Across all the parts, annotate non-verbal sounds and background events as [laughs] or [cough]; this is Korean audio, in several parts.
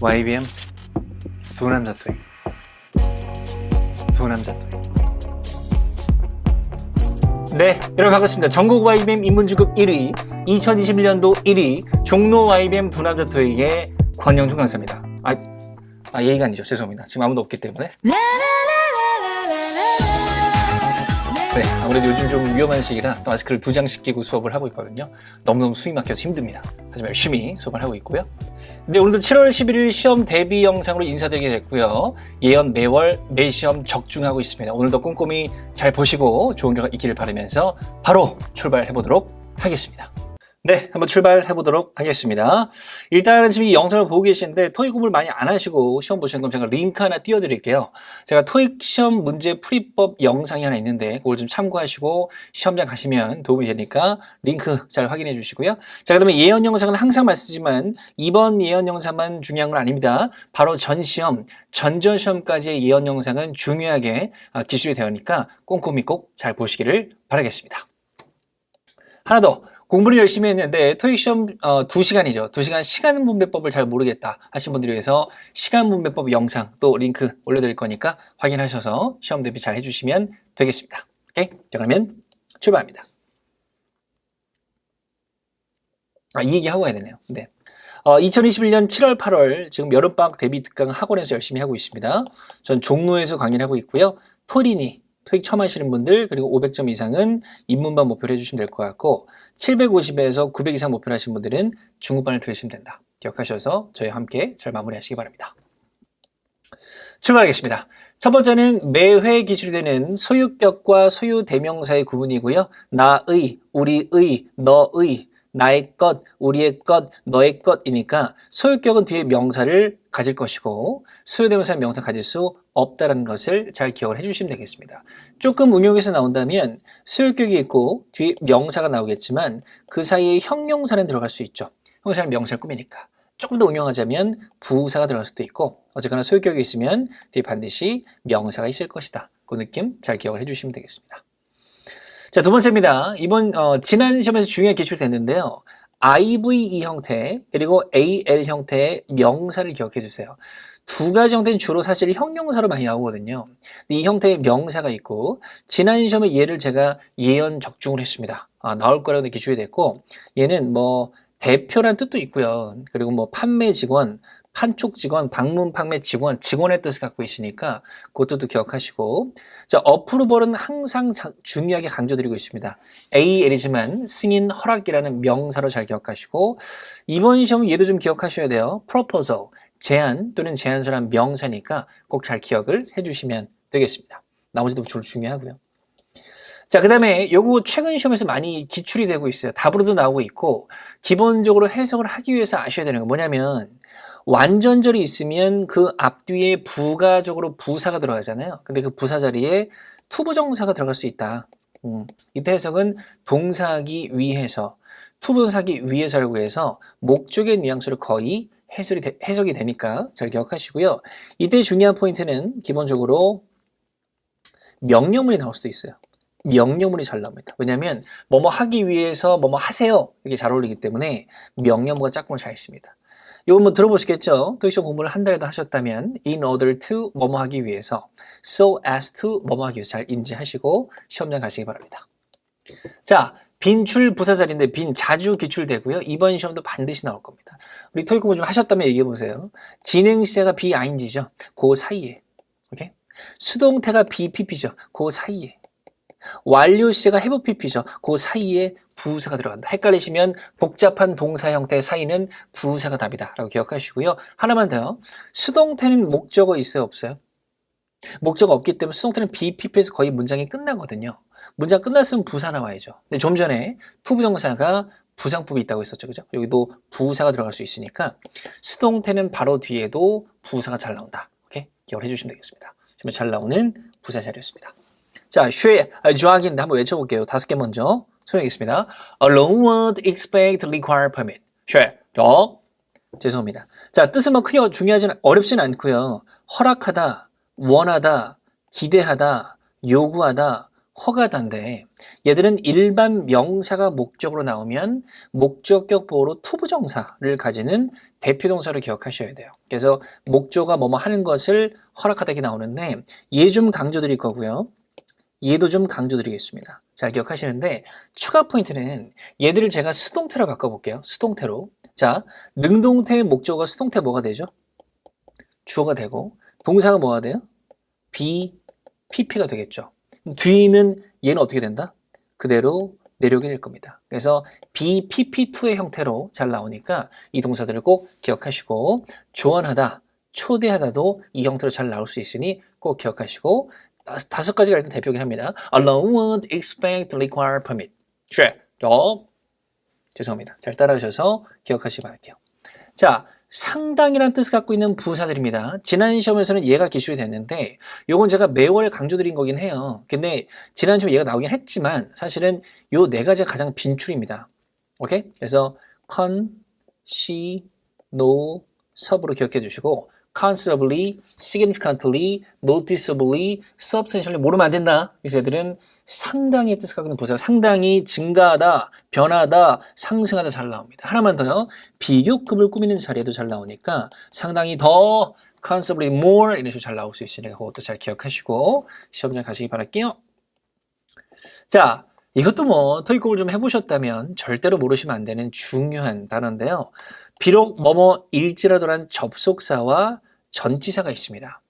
YBM 두 남자 토익. 두 남자 토익. 네 여러분 반갑습니다. 전국 YBM 인문중급 1위 2021년도 1위 종로 YBM 두 남자 토익의 권영중 강사입니다. 아, 아 예의가 아니죠. 죄송합니다. 지금 아무도 없기 때문에 네, 아무래도 요즘 좀 위험한 시기라 또 마스크를 두 장씩 끼고 수업을 하고 있거든요. 너무너무 숨이 막혀서 힘듭니다. 하지만 열심히 수업을 하고 있고요. 근데 오늘도 7월 11일 시험 대비 영상으로 인사드리게 됐고요. 예언 매월 매 시험 적중하고 있습니다. 오늘도 꼼꼼히 잘 보시고 좋은 결과 있기를 바라면서 바로 출발해 보도록 하겠습니다. 네, 한번 출발해 보도록 하겠습니다. 일단은 지금 이 영상을 보고 계시는데 토익 공부를 많이 안 하시고 시험 보시는 건 제가 링크 하나 띄워드릴게요. 제가 토익 시험 문제 풀이법 영상이 하나 있는데 그걸 좀 참고하시고 시험장 가시면 도움이 되니까 링크 잘 확인해 주시고요. 자, 그다음에 예언 영상은 항상 말씀드리지만 이번 예언 영상만 중요한 건 아닙니다. 바로 전 시험, 전전 시험까지의 예언 영상은 중요하게 아, 기술이 되니까 꼼꼼히 꼭 잘 보시기를 바라겠습니다. 하나 더. 공부를 열심히 했는데 토익 시험 어, 2시간이죠. 2시간 시간 분배법을 잘 모르겠다 하신 분들을 위해서 시간 분배법 영상 또 링크 올려드릴 거니까 확인하셔서 시험 대비 잘 해주시면 되겠습니다. 오케이? 자 그러면 출발합니다. 아, 이 얘기 하고 가야 되네요. 네. 어, 2021년 7월, 8월 지금 여름방학 대비 특강 학원에서 열심히 하고 있습니다. 전 종로에서 강의를 하고 있고요. 토리니 토익 처음 하시는 분들 그리고 500점 이상은 입문반 목표로 해주시면 될 것 같고 750에서 900 이상 목표로 하시는 분들은 중급반을 들으시면 된다. 기억하셔서 저희와 함께 잘 마무리하시기 바랍니다. 출발하겠습니다. 첫 번째는 매회 기출되는 소유격과 소유 대명사의 구분이고요. 나의, 우리의, 너의, 나의 것, 우리의 것, 너의 것이니까 소유격은 뒤에 명사를 가질 것이고 소유대명사 명사 가질 수 없다는 것을 잘 기억을 해주시면 되겠습니다. 조금 응용해서 나온다면 소유격이 있고 뒤에 명사가 나오겠지만 그 사이에 형용사는 들어갈 수 있죠. 형용사는 명사를 꾸미니까. 조금 더 응용하자면 부사가 들어갈 수도 있고 어쨌거나 소유격이 있으면 뒤에 반드시 명사가 있을 것이다. 그 느낌 잘 기억을 해주시면 되겠습니다. 자, 두 번째입니다. 이번, 어, 지난 시험에서 중요하게 기출 됐는데요. IVE 형태, 그리고 AL 형태의 명사를 기억해 주세요. 두 가지 형태는 주로 사실 형용사로 많이 나오거든요. 이 형태의 명사가 있고, 지난 시험에 얘를 제가 예언 적중을 했습니다. 아, 나올 거라고 기출이 됐고, 얘는 뭐, 대표란 뜻도 있고요. 그리고 뭐, 판매 직원, 판촉 직원, 방문 판매 직원, 직원의 뜻을 갖고 있으니까 그것도 기억하시고 자 어프루벌은 항상 자, 중요하게 강조드리고 있습니다. AL이지만 승인 허락이라는 명사로 잘 기억하시고 이번 시험 얘도 좀 기억하셔야 돼요. proposal, 제안 또는 제안서란 명사니까 꼭 잘 기억을 해주시면 되겠습니다. 나머지도 주로 중요하고요. 자, 그 다음에 요거 최근 시험에서 많이 기출이 되고 있어요. 답으로도 나오고 있고, 기본적으로 해석을 하기 위해서 아셔야 되는 건 뭐냐면, 완전절이 있으면 그 앞뒤에 부가적으로 부사가 들어가잖아요. 근데 그 부사 자리에 투부정사가 들어갈 수 있다. 음, 이때 해석은 동사하기 위해서, 투부정사하기 위해서라고 해서 목적의 뉘앙스로 거의 해석이, 되, 해석이 되니까 잘 기억하시고요. 이때 중요한 포인트는 기본적으로 명령문이 나올 수도 있어요. 명령문이 잘 나옵니다. 왜냐하면 뭐뭐 하기 위해서 뭐뭐 하세요 이게 잘 어울리기 때문에 명령문과 짝꿍을 잘 씁니다. 이거 뭐 들어보시겠죠? 토익 공부를 한 달에도 하셨다면 in order to 뭐뭐 하기 위해서 so as to 뭐뭐 하기 위해서 잘 인지하시고 시험장 가시기 바랍니다. 자, 빈출 부사자리인데 빈 자주 기출되고요. 이번 시험도 반드시 나올 겁니다. 우리 토익 공부 좀 하셨다면 얘기해 보세요. 진행 시제가 비ing죠. 그 사이에. 오케이? 수동태가 BPP죠. 그 사이에. 완료 시제가 have pp죠. 그 사이에 부사가 들어간다. 헷갈리시면 복잡한 동사 형태 사이는 부사가 답이다. 라고 기억하시고요. 하나만 더요. 수동태는 목적어 있어요? 없어요? 목적어 없기 때문에 수동태는 BPP에서 거의 문장이 끝나거든요. 문장 끝났으면 부사 나와야죠. 근데 좀 전에 투부정사가 부상법이 있다고 했었죠. 그죠? 여기도 부사가 들어갈 수 있으니까 수동태는 바로 뒤에도 부사가 잘 나온다. 오케이? 기억을 해주시면 되겠습니다. 정말 잘 나오는 부사 자리였습니다. 자, 쉐, 조하기인데 한번 외쳐볼게요. 다섯 개 먼저. 소개하겠습니다. Alone would expect require permit. 쉐, 더. 죄송합니다. 자, 뜻은 뭐 크게 중요하지는 어렵진 않고요. 허락하다, 원하다, 기대하다, 요구하다, 허가단데 얘들은 일반 명사가 목적으로 나오면 목적격 보호로 투부정사를 가지는 대표동사를 기억하셔야 돼요. 그래서 목조가 뭐뭐 하는 것을 허락하다 게 나오는데 얘 좀 강조드릴 거고요. 얘도 좀 강조드리겠습니다. 잘 기억하시는데 추가 포인트는 얘들을 제가 수동태로 바꿔볼게요. 수동태로. 자, 능동태의 목적어가 수동태 뭐가 되죠? 주어가 되고 동사가 뭐가 돼요? be, pp가 되겠죠. 뒤는 얘는 어떻게 된다? 그대로 내려오게 될 겁니다. 그래서 be, pp2의 형태로 잘 나오니까 이 동사들을 꼭 기억하시고 조언하다, 초대하다도 이 형태로 잘 나올 수 있으니 꼭 기억하시고 다섯, 가지가 일단 대표긴 합니다. allow, want, expect, require, permit. 쉐, 어, 죄송합니다. 잘 따라오셔서 기억하시기 바랄게요. 자, 상당이란 뜻을 갖고 있는 부사들입니다. 지난 시험에서는 얘가 기출이 됐는데 요건 제가 매월 강조드린 거긴 해요. 근데 지난 시험에 얘가 나오긴 했지만 사실은 요 네 가지가 가장 빈출입니다. 오케이? 그래서 con, she, no, sub으로 기억해 주시고 considerably, significantly, noticeably, substantially 모르면 안 된다. 그래서 애들은 상당히 뜻을 갖고 있는 부사가 상당히 증가하다, 변하다, 상승하다 잘 나옵니다. 하나만 더요. 비교급을 꾸미는 자리에도 잘 나오니까 상당히 더 considerably more 이런 식으로 잘 나올 수 있으니까 그것도 잘 기억하시고 시험장 가시기 바랄게요. 자, 이것도 뭐 토익공을 좀 해보셨다면 절대로 모르시면 안 되는 중요한 단어인데요. 비록 뭐뭐 일지라도란 접속사와 전치사가 있습니다.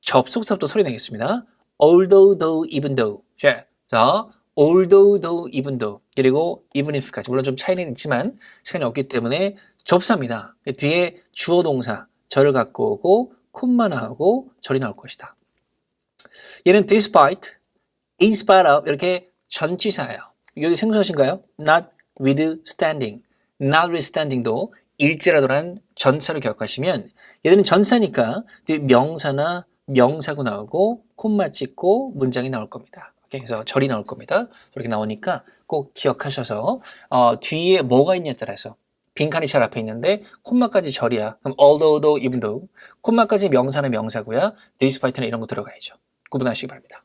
접속사부터 소리 내겠습니다. although, though, even though. 자, 자, although, though, even though. 그리고 even if까지. 물론 좀 차이는 있지만 시간이 없기 때문에 접사입니다. 뒤에 주어 동사, 절을 갖고 오고 콤마 나오고 절이 나올 것이다. 얘는 despite, in spite of 이렇게 전치사예요. 여기 생소하신가요? not withstanding, notwithstanding도 일지라도 란 전사를 기억하시면 얘들은 전사니까 뒤에 명사나 명사고 나오고 콤마 찍고 문장이 나올 겁니다. 그래서 절이 나올 겁니다. 이렇게 나오니까 꼭 기억하셔서 어, 뒤에 뭐가 있냐에 따라서 빈칸이 잘 앞에 있는데 콤마까지 절이야. 그럼 although, though, even though 콤마까지 명사나 명사고요. despite나 이런 거 들어가야죠. 구분하시기 바랍니다.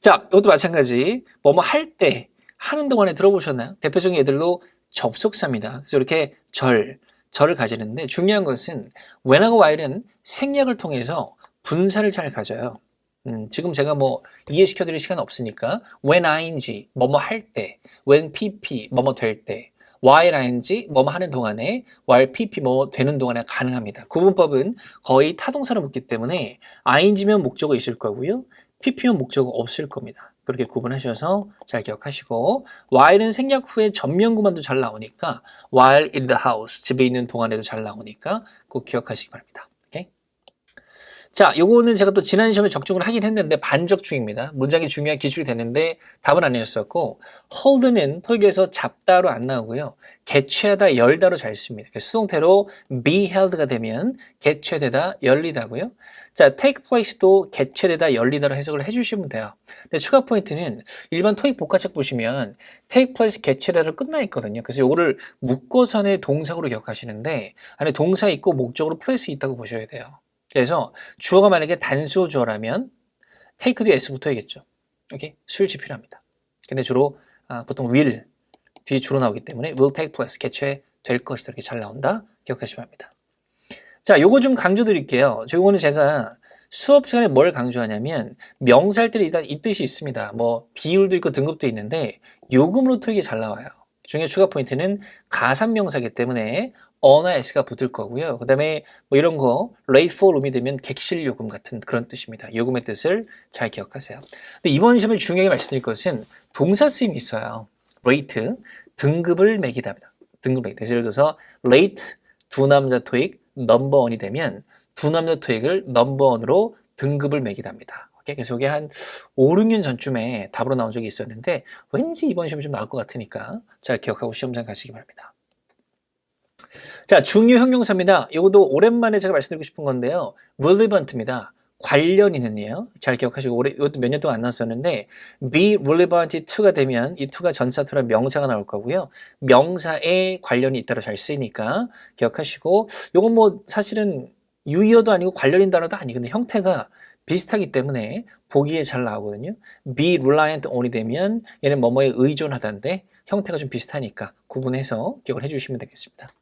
자, 이것도 마찬가지. 뭐뭐 할 때, 하는 동안에 들어보셨나요? 대표적인 예들도 접속사입니다. 그래서 이렇게 절, 절을 가지는데 중요한 것은 when하고 while은 생략을 통해서 분사를 잘 가져요. 음, 지금 제가 뭐 이해시켜 드릴 시간 없으니까 when ing, 뭐뭐 할 때, when pp, 뭐뭐 될 때, while ing, 뭐뭐 하는 동안에, while pp, 뭐뭐 되는 동안에 가능합니다. 구분법은 거의 타동사로 묻기 때문에 ing면 목적어 있을 거고요. pp면 목적어 없을 겁니다. 그렇게 구분하셔서 잘 기억하시고 while은 생략 후에 전면구만도 잘 나오니까 while in the house 집에 있는 동안에도 잘 나오니까 꼭 기억하시기 바랍니다. 자, 요거는 제가 또 지난 시험에 적중을 하긴 했는데 반적중입니다. 문장이 중요한 기출이 됐는데 답은 아니었었고 hold는 토익에서 잡다로 안 나오고요. 개최하다, 열다로 잘 씁니다. 그래서 수동태로 be held가 되면 개최되다, 열리다고요. 자, take place도 개최되다, 열리다로 해석을 해주시면 돼요. 근데 추가 포인트는 일반 토익 복화책 보시면 take place, 개최되다로 끝나 있거든요. 그래서 요거를 묶어선의 동사로 기억하시는데 안에 동사 있고 목적으로 place 있다고 보셔야 돼요. 그래서 주어가 만약에 단수어 주어라면 take도 s 붙어야겠죠. 오케이? 수일치 필요합니다. 근데 주로 아, 보통 will 뒤에 주로 나오기 때문에 will take place 개최될 것이다 이렇게 잘 나온다 기억하시면 합니다. 자, 요거 좀 강조 드릴게요. 요거는 제가 수업 시간에 뭘 강조하냐면 명사할 때 일단 이 뜻이 있습니다. 뭐 비율도 있고 등급도 있는데 요금으로 토익이 잘 나와요. 중요 추가 포인트는 가산명사기 때문에 어나 s가 붙을 거고요. 그 다음에 뭐 이런 거 room이 되면 객실 요금 같은 그런 뜻입니다. 요금의 뜻을 잘 기억하세요. 근데 이번 시험에 중요하게 말씀드릴 것은 동사 쓰임이 있어요. rate 등급을 매기답니다. 등급 매기다. 예를 들어서 rate 두 남자 토익 넘버 원이 되면 두 남자 토익을 넘버 원으로 등급을 매기답니다. 오케이? 그래서 이게 한 5, 6년 전쯤에 답으로 나온 적이 있었는데 왠지 이번 시험이 좀 나올 것 같으니까 잘 기억하고 시험장 가시기 바랍니다. 자, 중요 형용사입니다. 이것도 오랜만에 제가 말씀드리고 싶은 건데요. relevant입니다. 관련 있는이에요. 잘 기억하시고 올해 이것도 몇 년 동안 안 나왔었는데 be relevant to가 되면 이 to가 전사 to란 명사가 나올 거고요. 명사에 관련이 있다로 잘 쓰이니까 기억하시고 이건 뭐 사실은 유의어도 아니고 관련인 단어도 아니 근데 형태가 비슷하기 때문에 보기에 잘 나오거든요. be reliant on이 되면 얘는 뭐뭐에 의존하다인데 형태가 좀 비슷하니까 구분해서 기억을 해주시면 되겠습니다.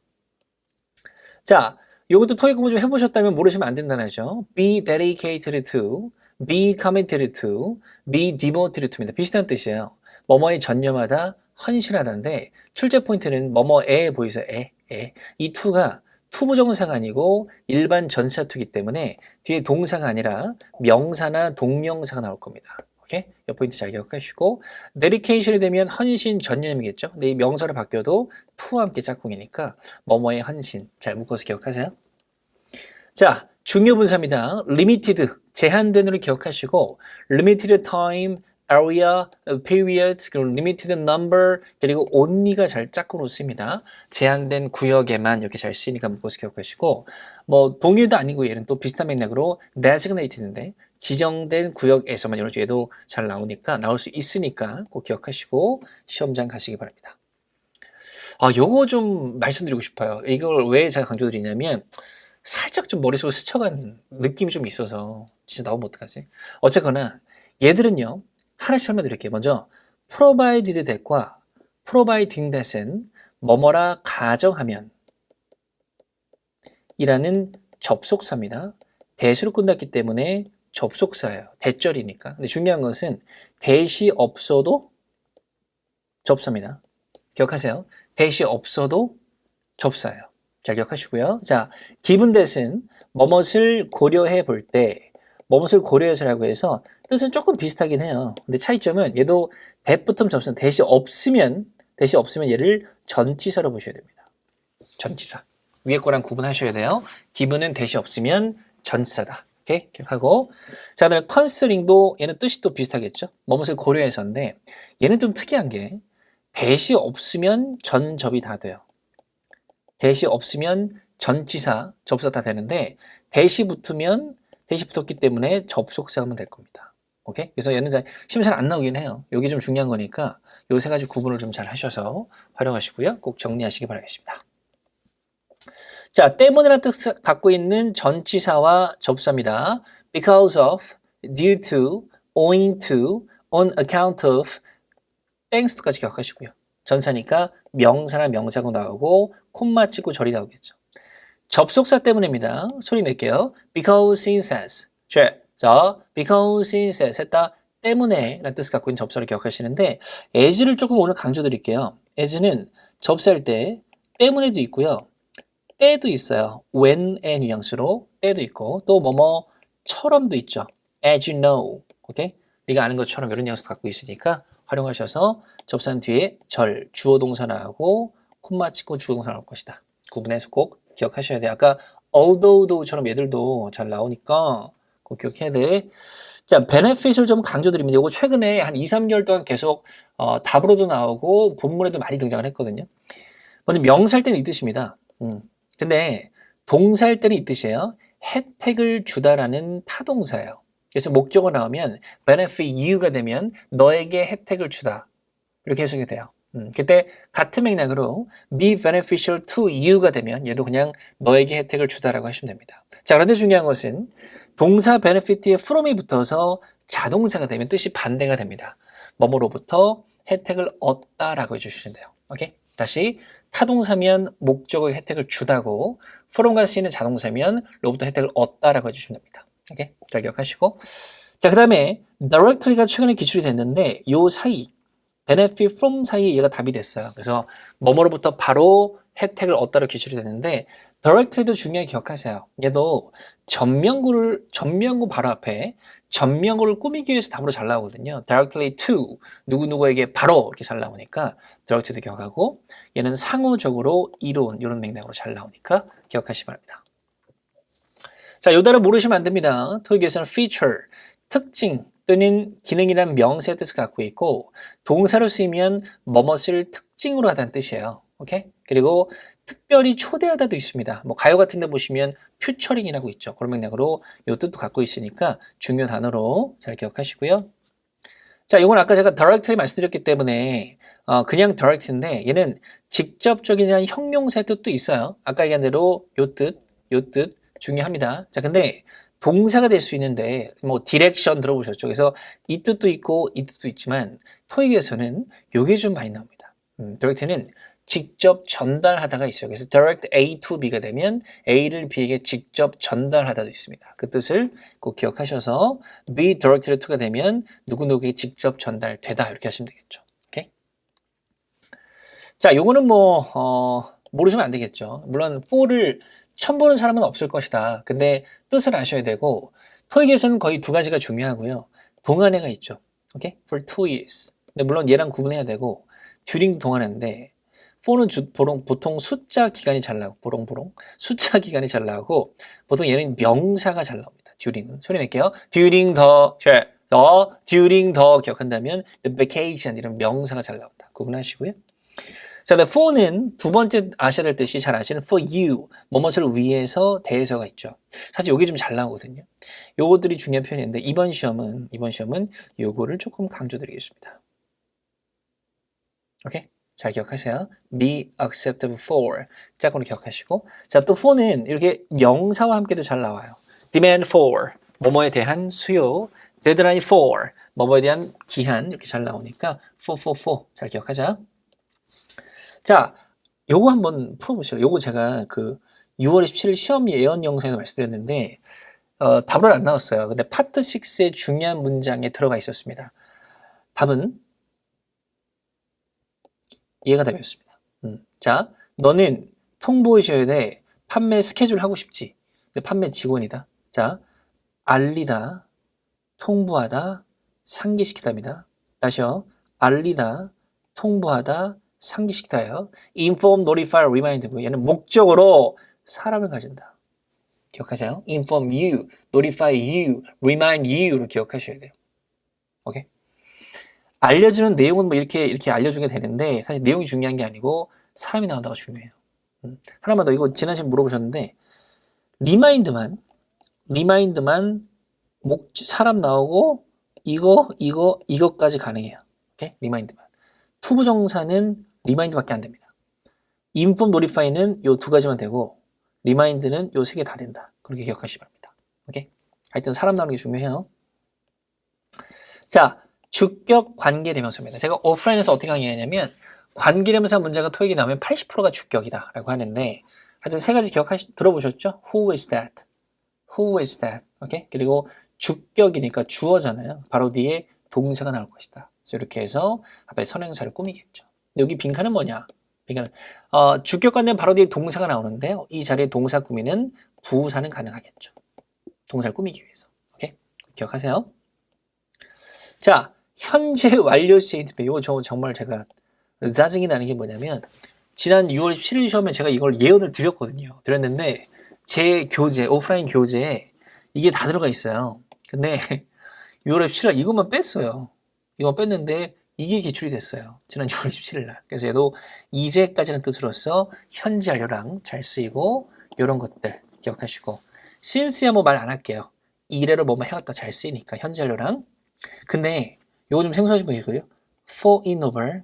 자, 요것도 토익 공부 좀 해보셨다면 모르시면 안 된다는 하죠. be dedicated to, be committed to, be devoted to입니다. 비슷한 뜻이에요. 뭐뭐에 전념하다, 헌신하다인데 출제 포인트는 뭐뭐에 보이세요? 에, 에. 이 to가 투부정사가 아니고 일반 전사 투기 때문에 뒤에 동사가 아니라 명사나 동명사가 나올 겁니다. 오케이? 이 포인트 잘 기억하시고 dedication이 되면 헌신 전념이겠죠. 근데 이 명사로 바뀌어도 to와 함께 짝꿍이니까 뭐뭐의 헌신 잘 묶어서 기억하세요. 자, 중요 분사입니다. limited 제한된으로 기억하시고 limited time, area, period, 그리고 limited number, 그리고 only가 잘 짝꿍으로 씁니다. 제한된 구역에만 이렇게 잘 쓰이니까 묶어서 기억하시고 뭐 동일도 아니고 얘는 또 비슷한 맥락으로 designated인데 지정된 구역에서만 이런 얘도 잘 나오니까 나올 수 있으니까 꼭 기억하시고 시험장 가시기 바랍니다. 아, 요거 좀 말씀드리고 싶어요. 이걸 왜 제가 강조드리냐면 살짝 좀 머릿속에 스쳐간 느낌이 좀 있어서 진짜 나오면 어떡하지? 어쨌거나 얘들은요 하나씩 설명드릴게요. 먼저 provided that과 providing that은 뭐뭐라 가정하면 이라는 접속사입니다. 대수로 끝났기 때문에 접속사예요. 대절이니까. 근데 중요한 것은 대시 없어도 접사입니다. 기억하세요. 대시 없어도 접사예요. 잘 기억하시고요. 자, 기분 대신 뭐뭇을 고려해 볼 때, 뭐뭇을 고려해서라고 해서 뜻은 조금 비슷하긴 해요. 근데 차이점은 얘도 대부터 접수 대시 없으면 대시 없으면 얘를 전치사로 보셔야 됩니다. 전치사. 위에 거랑 구분하셔야 돼요. 기분은 대시 없으면 전치사다. 이렇게 기억하고 자 그다음에 컨슬링도 얘는 뜻이 또 비슷하겠죠. 뭐뭇을 고려해서인데 얘는 좀 특이한 게 대시 없으면 전접이 다 돼요. 대시 없으면 전치사, 접사 다 되는데 대시 붙으면 대시 붙었기 때문에 접속사 하면 될 겁니다. 오케이? 그래서 얘는 잘안 나오긴 해요. 여기 좀 중요한 거니까 요 세 가지 구분을 좀 잘 하셔서 활용하시고요. 꼭 정리하시기 바라겠습니다. 자, 때문이라는 뜻을 갖고 있는 전치사와 접사입니다. because of, due to, owing to, on account of, thanks to까지 기억하시고요. 전사니까 명사나 명사가 나오고 콤마 찍고 절이 나오겠죠. 접속사 때문입니다. 소리 낼게요. because he says. 자, 자, because he says 했다 때문에 라는 뜻을 갖고 있는 접사를 기억하시는데 as를 조금 오늘 강조 드릴게요. as는 접사할 때 때문에도 있고요. 때도 있어요. when의 뉘앙스로 때도 있고 또 뭐뭐처럼도 있죠. as you know. 오케이? 네가 아는 것처럼 이런 뉘앙스 갖고 있으니까 활용하셔서 접산 뒤에 절, 주어 동사 나오고 콤마 찍고 주어 동사 나올 것이다. 구분해서 꼭 기억하셔야 돼요. 아까 although처럼 얘들도 잘 나오니까 꼭 기억해야 돼. 자, benefit을 좀 강조드립니다. 이거 최근에 한 2, 3개월 동안 계속 어, 답으로도 나오고 본문에도 많이 등장을 했거든요. 먼저 명사할 때는 이 뜻입니다. 음. 근데 동사할 때는 이 뜻이에요. 혜택을 주다라는 타동사예요. 그래서 목적어 나오면 benefit you가 되면 너에게 혜택을 주다. 이렇게 해석이 돼요. 음, 그때 같은 맥락으로 be beneficial to you가 되면 얘도 그냥 너에게 혜택을 주다라고 하시면 됩니다. 자, 그런데 중요한 것은 동사 benefit에 from이 붙어서 자동사가 되면 뜻이 반대가 됩니다. 뭐뭐로부터 혜택을 얻다라고 해주시면 돼요. 오케이? 다시 타동사면 목적의 혜택을 주다고 from과 쓰이는 자동사면 로부터 혜택을 얻다라고 해주시면 됩니다. 오케이? 잘 기억하시고 자, 그 다음에 directly가 최근에 기출이 됐는데 요 사이 benefit from 사이에 얘가 답이 됐어요. 그래서 뭐뭐로부터 바로 혜택을 얻다로 기출이 됐는데 directly도 중요하게 기억하세요. 얘도 전명구를 전명구 바로 앞에 전명구를 꾸미기 위해서 답으로 잘 나오거든요. directly to 누구누구에게 바로 이렇게 잘 나오니까 directly도 기억하고 얘는 상호적으로 이론 이런 맥락으로 잘 나오니까 기억하시기 바랍니다. 자, 요 단어 모르시면 안 됩니다. 토익에서는 feature, 특징 또는 기능이란 명사의 뜻을 갖고 있고 동사로 쓰이면 뭐뭇을 특징으로 하다는 뜻이에요. 오케이? 그리고 특별히 초대하다도 있습니다. 뭐 가요 같은 데 보시면 퓨처링이라고 있죠. 그런 맥락으로 요 뜻도 갖고 있으니까 중요 단어로 잘 기억하시고요. 자, 이건 아까 제가 directly 말씀드렸기 때문에 어, 그냥 direct인데 얘는 직접적인 형용사의 뜻도 있어요. 아까 얘기한 대로 요 뜻, 요 뜻, 중요합니다. 자, 근데 동사가 될 수 있는데 뭐 디렉션 들어보셨죠? 그래서 이 뜻도 있고 이 뜻도 있지만 토익에서는 요게 좀 많이 나옵니다. 음, 디렉트는 직접 전달하다가 있어요. 그래서 direct A to B가 되면 A를 B에게 직접 전달하다도 있습니다. 그 뜻을 꼭 기억하셔서 be directed to가 되면 누구누구에게 직접 전달되다 이렇게 하시면 되겠죠. 오케이? 자, 요거는 뭐 어, 모르시면 안 되겠죠. 물론 for를 처음 보는 사람은 없을 것이다. 근데 뜻을 아셔야 되고 토익에서는 거의 두 가지가 중요하고요. 동안회가 있죠. 오케이? For two years. 근데 물론 얘랑 구분해야 되고 듀링도 동안회인데 for는 주, 보통, 보통 숫자 기간이 잘 나오고 보롱보롱 숫자 [laughs] 기간이 잘 나오고 보통 얘는 명사가 잘 나옵니다. 듀링은 소리 낼게요. during the 쉐, the during the 기억한다면 the vacation 이런 명사가 잘 나온다. 구분하시고요. 자, the for는 두 번째 아셔야 될 뜻이 잘 아시는 for you, 뭐뭇을 위해서 대해서가 있죠. 사실 요게 좀 잘 나오거든요. 요것들이 중요한 표현인데 이번 시험은 이번 시험은 요거를 조금 강조드리겠습니다. 오케이? 잘 기억하세요. be acceptable for 짝으로 기억하시고 자, 또 for는 이렇게 명사와 함께도 잘 나와요. demand for 뭐뭐에 대한 수요, deadline for 뭐뭐에 대한 기한 이렇게 잘 나오니까 for for for 잘 기억하자. 자, 요거 한번 풀어보시죠. 요거 제가 그 6월 27일 시험 예언 영상에서 말씀드렸는데 어, 답은 안 나왔어요. 근데 파트 6의 중요한 문장에 들어가 있었습니다. 답은 얘가 답이었습니다. 음. 자, 너는 통보이셔야 돼. 판매 스케줄 하고 싶지. 근데 판매 직원이다. 자, 알리다, 통보하다, 상기시키다입니다. 다시요. 알리다, 통보하다, 상기시키다예요. inform, notify, remind고 얘는 목적으로 사람을 가진다. 기억하세요? inform you, notify you, remind you로 기억하셔야 돼요. 오케이? 알려주는 내용은 뭐 이렇게 이렇게 알려주게 되는데 사실 내용이 중요한 게 아니고 사람이 나온다가 중요해요. 음. 하나만 더 이거 지난 시간 물어보셨는데 리마인드만 리마인드만 목 사람 나오고 이거 이거 이것까지 가능해요. 오케이? 리마인드만. 투부 정사는 리마인드밖에 안 됩니다. 인폼 노리파이는 요 두 가지만 되고 리마인드는 요 세 개 다 된다. 그렇게 기억하시기 바랍니다. 오케이? 하여튼 사람 나오는 게 중요해요. 자, 주격 관계 대명사입니다. 제가 오프라인에서 어떻게 강의하냐면 관계 대명사 문제가 토익이 나오면 80%가 주격이다라고 하는데 하여튼 세 가지 기억하시 들어보셨죠? Who is that? Who is that? 오케이? 그리고 주격이니까 주어잖아요. 바로 뒤에 동사가 나올 것이다. 그래서 이렇게 해서 앞에 선행사를 꾸미겠죠. 여기 빈칸은 뭐냐? 빈칸은 어, 주격 관계는 바로 뒤에 동사가 나오는데 이 자리에 동사 꾸미는 부사는 가능하겠죠. 동사를 꾸미기 위해서. 오케이? 기억하세요. 자, 현재 완료 스테이트ment. 이거 저 정말 제가 짜증이 나는 게 뭐냐면 지난 6월 17일 시험에 제가 이걸 예언을 드렸거든요. 드렸는데 제 교재, 오프라인 교재에 이게 다 들어가 있어요. 근데 [laughs] 6월 17일 이것만 뺐어요. 이거 뺐는데 이게 기출이 됐어요. 지난 [laughs] 6월 27일 날. 그래서 얘도 이제까지는 뜻으로서 현재 완료랑 잘 쓰이고 이런 것들 기억하시고 since야 뭐 말 안 할게요. 이래로 뭐뭐 해왔다 잘 쓰이니까 현재 완료랑 근데 요거 좀 생소하신 분이 있거든요. for in over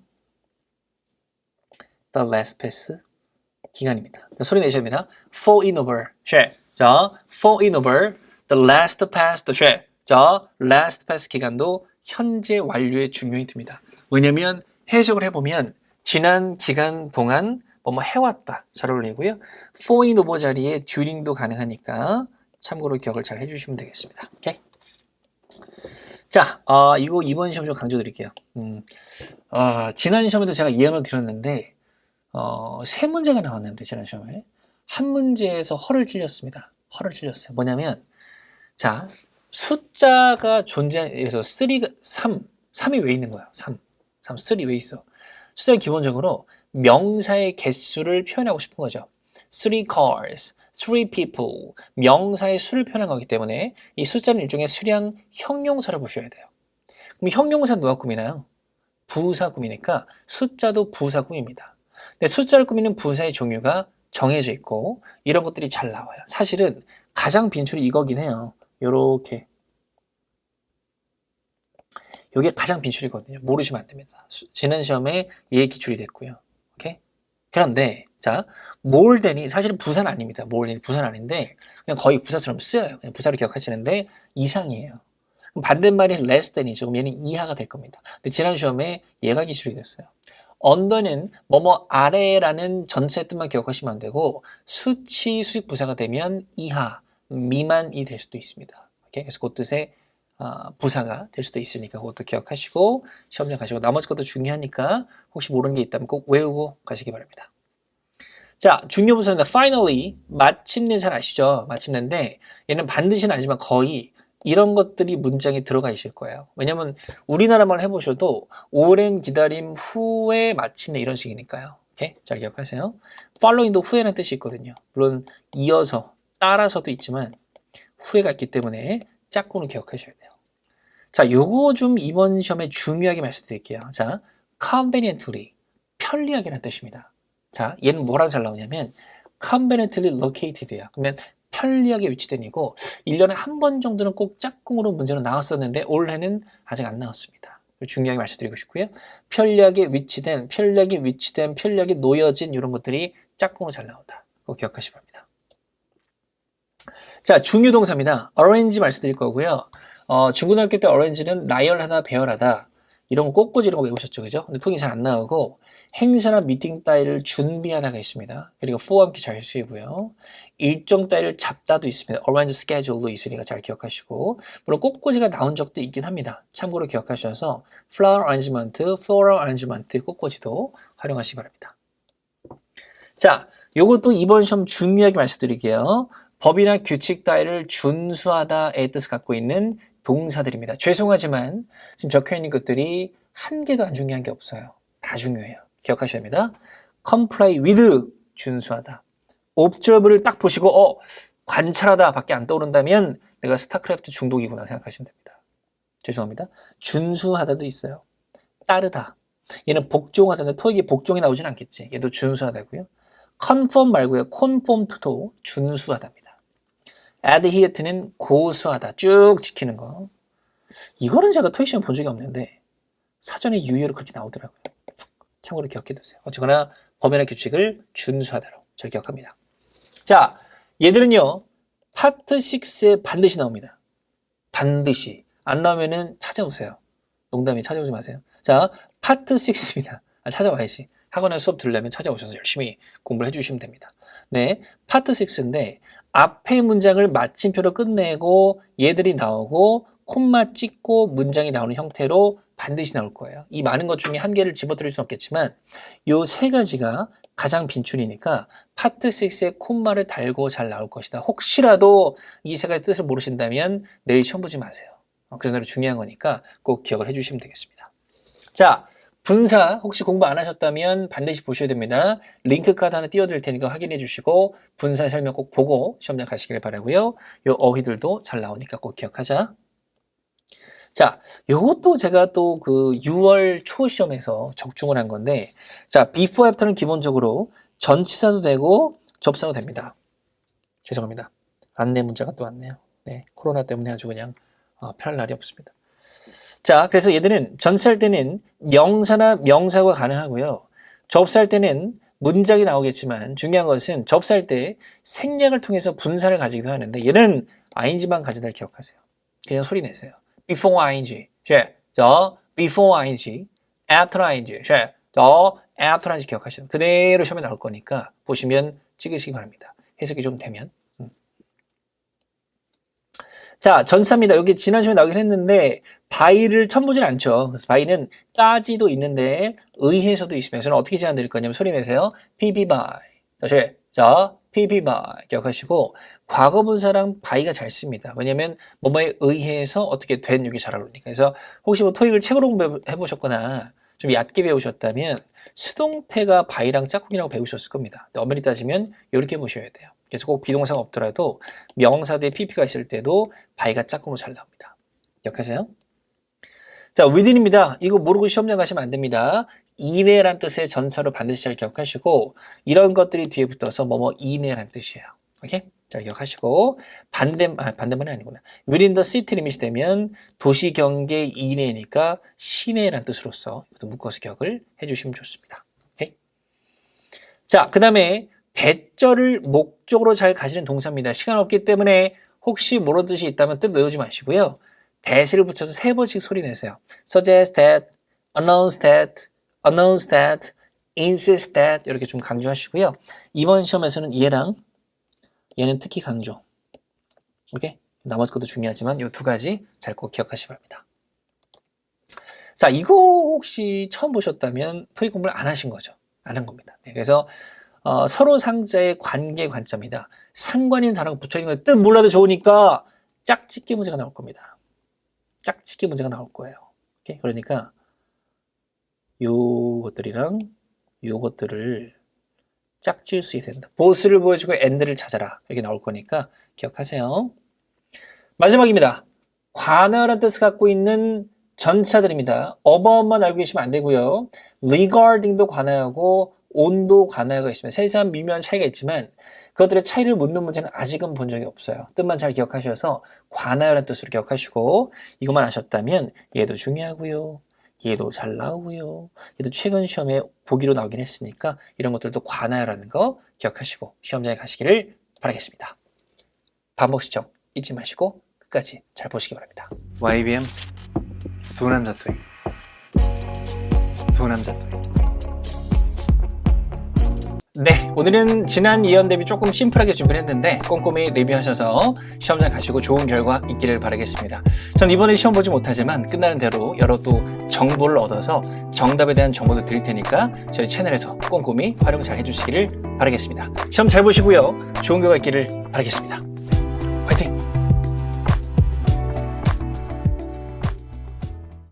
the last pass 기간입니다. 자, 소리 내셔야 됩니다. for in over 쉐. 자, for in over the last pass 쉐. 자, last pass 기간도 현재 완료의 중요히 듭니다. 왜냐면 해석을 해보면 지난 기간 동안 뭐뭐 해왔다 잘 어울리고요. for in over 자리에 during도 가능하니까 참고로 기억을 잘 해주시면 되겠습니다. 오케이? 자, 어, 이거 이번 시험 좀 강조드릴게요. 음, 어, 지난 시험에도 제가 예언을 드렸는데 어, 세 문제가 나왔는데 지난 시험에 한 문제에서 허를 찔렸습니다. 허를 찔렸어요. 뭐냐면 자 숫자가 존재해서 3가 3, 3이 왜 있는 거야? 3, 3, 3왜 있어? 숫자는 기본적으로 명사의 개수를 표현하고 싶은 거죠. Three cars, three people, 명사의 수를 표현한 거기 때문에 이 숫자는 일종의 수량 형용사를 보셔야 돼요. 그럼 형용사 누가 꾸미나요? 부사 꾸미니까 숫자도 부사 꾸밉니다. 근데 숫자를 꾸미는 부사의 종류가 정해져 있고 이런 것들이 잘 나와요. 사실은 가장 빈출이 이거긴 해요. 요렇게 이게 가장 빈출이거든요. 모르시면 안 됩니다. 수- 지난 시험에 얘 기출이 됐고요. 오케이? 그런데 자, than이 사실은 부산 아닙니다. than이 부산 아닌데 그냥 거의 부사처럼 쓰여요. 그냥 부사를 기억하시는데 이상이에요. less than이죠. 그럼 얘는 이하가 될 겁니다. 근데 지난 시험에 얘가 기출이 됐어요. 언더는 뭐뭐 아래라는 전체 뜻만 기억하시면 안 되고 수치 수직 부사가 되면 이하 미만이 될 수도 있습니다. 오케이? 그래서 그 뜻의 아, 부사가 될 수도 있으니까 그것도 기억하시고 시험장 가시고 나머지 것도 중요하니까 혹시 모르는 게 있다면 꼭 외우고 가시기 바랍니다. 자, 중요 부사입니다. finally, 마침내 잘 아시죠? 마침내인데 얘는 반드시는 아니지만 거의 이런 것들이 문장에 들어가 있을 거예요. 왜냐면 우리나라만 해보셔도 오랜 기다림 후에 마침내 이런 식이니까요. 오케이? 잘 기억하세요. following도 후에라는 뜻이 있거든요. 물론 이어서, 따라서도 있지만 후에가 있기 때문에 짝꿍을 기억하셔야 돼요. 자, 요거 좀 이번 시험에 중요하게 말씀드릴게요. 자, conveniently, 편리하게라는 뜻입니다. 자, 얘는 뭐랑 잘 나오냐면 conveniently located야. 그러면 편리하게 위치된 이고 1년에 한 번 정도는 꼭 짝꿍으로 문제는 나왔었는데 올해는 아직 안 나왔습니다. 중요하게 말씀드리고 싶고요. 편리하게 위치된, 편리하게 위치된, 편리하게 놓여진 이런 것들이 짝꿍으로 잘 나온다. 꼭 기억하시기 바랍니다. 자, 중요동사입니다. arrange 말씀드릴 거고요. 어, 중고등학교 때 arrange는 나열하다, 배열하다 이런 거 꼬꼬지 이런 거 외우셨죠, 그죠? 근데 통이 잘 안 나오고 행사나 미팅 따위를 준비하다가 있습니다. 그리고 for와 함께 잘 쓰이고요. 일정 따위를 잡다도 있습니다. arrange schedule도 있으니까 잘 기억하시고 물론 꼬꼬지가 나온 적도 있긴 합니다. 참고로 기억하셔서 flower arrangement, floral arrangement 꼬꼬지도 활용하시기 바랍니다. 자, 요것도 이번 시험 중요하게 말씀드릴게요. 법이나 규칙 따위를 준수하다의 뜻을 갖고 있는 동사들입니다. 죄송하지만 지금 적혀 있는 것들이 한 개도 안 중요한 게 없어요. 다 중요해요. 기억하셔야 합니다. comply with 준수하다. observe를 딱 보시고 어 관찰하다 밖에 안 떠오른다면 내가 스타크래프트 중독이구나 생각하시면 됩니다. 죄송합니다. 준수하다도 있어요. 따르다. 얘는 복종하다는 토익이 복종이 나오진 않겠지. 얘도 준수하다고요. conform 말고요. conform to도 준수하답니다. Adhere는 고수하다. 쭉 지키는 거. 이거는 제가 토익 시험 본 적이 없는데 사전에 유효로 그렇게 나오더라고요. 참고로 기억해 두세요. 어쨌거나 범위나 규칙을 준수하다로 잘 기억합니다. 자, 얘들은요. 파트 6에 반드시 나옵니다. 반드시. 안 나오면은 찾아오세요. 농담이 찾아오지 마세요. 자, 파트 6입니다. 아, 찾아와야지. 학원에 수업 들으려면 찾아오셔서 열심히 공부를 해주시면 됩니다. 네, 파트 6인데 앞에 문장을 마침표로 끝내고 얘들이 나오고 콤마 찍고 문장이 나오는 형태로 반드시 나올 거예요. 이 많은 것 중에 한 개를 집어드릴 수는 없겠지만 요 세 가지가 가장 빈출이니까 파트 6에 콤마를 달고 잘 나올 것이다. 혹시라도 이 세 가지 뜻을 모르신다면 내일 시험 보지 마세요. 어, 그래서 중요한 거니까 꼭 기억을 해주시면 되겠습니다. 자, 분사 혹시 공부 안 하셨다면 반드시 보셔야 됩니다. 링크 카드 하나 띄워드릴 테니까 확인해 주시고 분사 설명 꼭 보고 시험장 가시길 바라고요. 요 어휘들도 잘 나오니까 꼭 기억하자. 자, 요것도 제가 또 그 6월 초 시험에서 적중을 한 건데, 자, before after는 기본적으로 전치사도 되고 접사도 됩니다. 죄송합니다. 안내 문자가 또 왔네요. 네, 코로나 때문에 아주 그냥 어, 편할 날이 없습니다. 자, 그래서 얘들은 전치할 때는 명사나 명사가 가능하고요. 접수할 때는 문장이 나오겠지만 중요한 것은 접수할 때 생략을 통해서 분사를 가지기도 하는데 얘는 ing만 가지다 기억하세요. 그냥 소리 내세요. before ing, 저 before ing, after ing, 저 after ing 기억하시죠. 그대로 시험에 나올 거니까 보시면 찍으시기 바랍니다. 해석이 좀 되면. 자, 전사입니다. 여기 지난 시간에 나오긴 했는데 바이를 처음 보진 않죠. 그래서 바이는 까지도 있는데 의해서도 있습니다. 저는 어떻게 제안 드릴 거냐면 소리 내세요. PB 바이. 다시 자, PB 바이 기억하시고 과거 분사랑 바이가 잘 씁니다. 왜냐면 뭐뭐에 의해서 어떻게 된 이게 잘 어울리니까. 그래서 혹시 뭐 토익을 책으로 공부해 보셨거나 좀 얕게 배우셨다면 수동태가 바이랑 짝꿍이라고 배우셨을 겁니다. 엄밀히 따지면 이렇게 보셔야 돼요. 그래서 꼭 비동사가 없더라도 명사대 PP가 있을 때도 바이가 짝꿍으로 잘 나옵니다. 기억하세요? 자, within입니다. 이거 모르고 시험장 가시면 안 됩니다. 이내란 뜻의 전사로 반드시 잘 기억하시고 이런 것들이 뒤에 붙어서 뭐뭐 이내란 뜻이에요. 오케이? 잘 기억하시고 반대 아, 반대만이 아니구나. within the city 리밋이 되면 도시 경계 이내니까 시내란 뜻으로서 이것도 묶어서 기억을 해주시면 좋습니다. 오케이? 자, 그 다음에 대절을 목적으로 잘 가시는 동사입니다. 시간 없기 때문에 혹시 모르는 뜻이 있다면 뜻 외우지 마시고요. that을 붙여서 세 번씩 소리 내세요. suggest that, announce that, announce that, insist that 이렇게 좀 강조하시고요. 이번 시험에서는 얘랑 얘는 특히 강조. 오케이? 나머지 것도 중요하지만 이 두 가지 잘 꼭 기억하시기 바랍니다. 자, 이거 혹시 처음 보셨다면 토익 공부를 안 하신 거죠. 안 한 겁니다. 네, 그래서 어, 서로 상자의 관계 관점이다. 상관인 단어가 붙어 있는 거뜻 몰라도 좋으니까 짝짓기 문제가 나올 겁니다. 짝짓기 문제가 나올 거예요. 오케이? 그러니까 요것들이랑 요것들을 짝지을 수 있어야 된다. 보스를 보여주고 엔드를 찾아라. 이렇게 나올 거니까 기억하세요. 마지막입니다. 관할한 뜻을 갖고 있는 전차들입니다. 어바웃만 알고 계시면 안 되고요. regarding도 관하하고 온도 관하가 있으면 세세한 미묘한 차이가 있지만 그것들의 차이를 묻는 문제는 아직은 본 적이 없어요. 뜻만 잘 기억하셔서 관하라는 뜻으로 기억하시고 이것만 아셨다면 얘도 중요하고요. 얘도 잘 나오고요. 얘도 최근 시험에 보기로 나오긴 했으니까 이런 것들도 관하라는 거 기억하시고 시험장에 가시기를 바라겠습니다. 반복 시청 잊지 마시고 끝까지 잘 보시기 바랍니다. YBM 두 남자 토익 두 남자 토익 네, 오늘은 지난 이연 대비 조금 심플하게 준비를 했는데 꼼꼼히 리뷰하셔서 시험장 가시고 좋은 결과 있기를 바라겠습니다. 전 이번에 시험 보지 못하지만 끝나는 대로 여러 또 정보를 얻어서 정답에 대한 정보도 드릴 테니까 저희 채널에서 꼼꼼히 활용 잘 해주시기를 바라겠습니다. 시험 잘 보시고요. 좋은 결과 있기를 바라겠습니다.